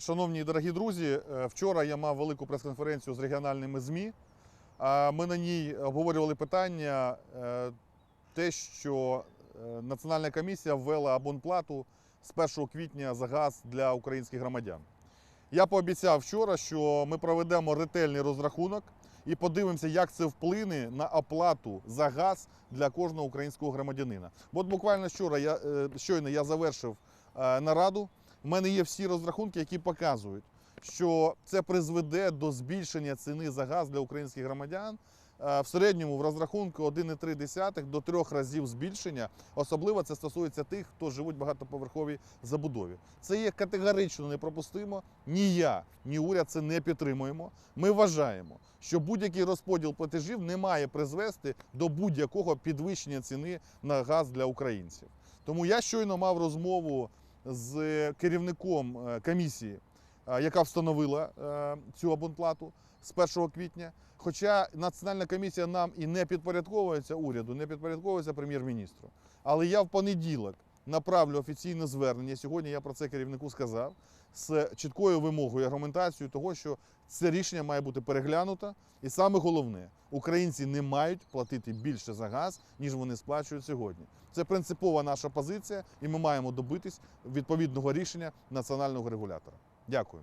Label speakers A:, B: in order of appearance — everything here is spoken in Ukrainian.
A: Шановні дорогі друзі, е, вчора я мав велику прес-конференцію з регіональними ЗМІ. Ми на ній обговорювали питання е, те, що е, Національна комісія ввела абонплату з 1 квітня за газ для українських громадян. Я пообіцяв вчора, що ми проведемо ретельний розрахунок і подивимося, як це вплине на оплату за газ для кожного українського громадянина. От буквально вчора я щойно я завершив нараду. У мене є всі розрахунки, які показують, що це призведе до збільшення ціни за газ для українських громадян. е, В середньому в розрахунку 1,3 до 3 разів збільшення. Особливо це стосується тих, хто живуть в багатоповерховій забудові. Це є категорично непропустимо. Ні я, ні уряд це не підтримуємо. Ми вважаємо, що будь-який розподіл платежів не має призвести до будь-якого підвищення ціни на газ для українців. Тому я щойно мав розмову з керівником е, комісії, е, яка встановила е, цю абонплату з 1 квітня. Хоча Національна комісія нам і не підпорядковується уряду, не підпорядковується прем'єр-міністру. Але я в понеділок направлю офіційне звернення. Сьогодні я про це керівнику сказав з чіткою вимогою, аргументацією того, що це рішення має бути переглянуто. І саме головне, українці не мають платити більше за газ, ніж вони сплачують сьогодні. Це принципова наша позиція, і ми маємо добитись відповідного рішення національного регулятора. Дякую.